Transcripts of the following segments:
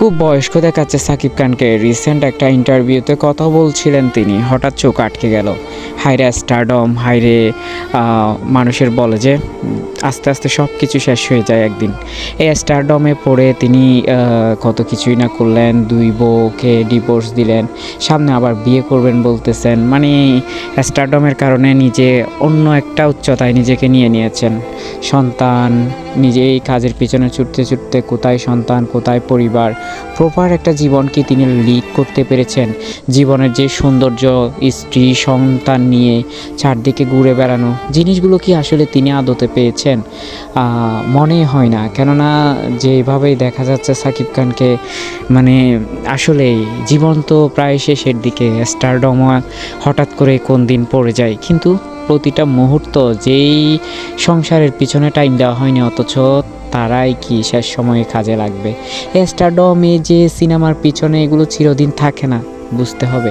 খুব বয়স্ক দেখাচ্ছে সাকিব খানকে। রিসেন্ট একটা ইন্টারভিউতে কথা বলছিলেন তিনি। হঠাৎ চোখ আটকে গেল। হাইরে স্টারডম হাইরে মানুষের বলে যে, আস্তে আস্তে সব কিছু শেষ হয়ে যায় একদিন। এই স্টারডমে পড়ে তিনি কত কিছুই না করলেন, দুই বউকে ডিভোর্স দিলেন, সামনে আবার বিয়ে করবেন বলতেছেন। মানে স্টারডমের কারণে নিজে অন্য একটা উচ্চতায় নিজেকে নিয়ে নিয়েছেন। সন্তান নিজেই কাজের পিছনে ছুটতে ছুটতে কোথায় সন্তান, কোথায় পরিবার, প্রপার একটা জীবন কি তিনি লিড করতে পেরেছেন? জীবনের যে সৌন্দর্য, স্ত্রী, সন্তান নিয়ে চারদিকে ঘুরে বেড়ানো, জিনিসগুলো কি আসলে তিনি আদতে পেয়েছেন? মনে হয় না। কেননা যেভাবেই দেখা যাচ্ছে সাকিব খানকে মানে আসলে জীবন তো প্রায় শেষের দিকে স্টারডম হঠাৎ করে কোন দিন পড়ে যায়। কিন্তু প্রতিটা মুহূর্ত যেই সংসারের পিছনে টাইম দেওয়া হয়নি, অথচ তারাই কি শেষ সময়ে কাজে লাগবে? স্টারডমে যে সিনেমার পিছনে এগুলো চিরদিন থাকে না, বুঝতে হবে।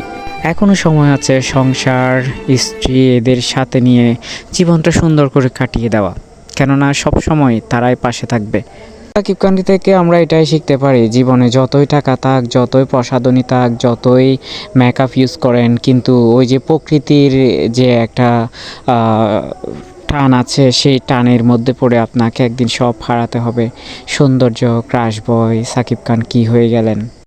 এখনও সময় আছে সংসার, স্ত্রী, এদের সাথে নিয়ে জীবনটা সুন্দর করে কাটিয়ে দেওয়া। কেননা সব সময় তারাই পাশে থাকবে। সাকিব খান থেকে আমরা এটাই শিখতে পারি, জীবনে যতই টাকা থাক, যতই প্রসাধনী থাক, যতই মেকআপ ইউজ করেন, কিন্তু ওই যে প্রকৃতির যে একটা টান আছে, সেই টানের মধ্যে পড়ে আপনাকে একদিন সব হারাতে হবে। সৌন্দর্য ক্রাশ বয় সাকিব খান কি হয়ে গেলেন?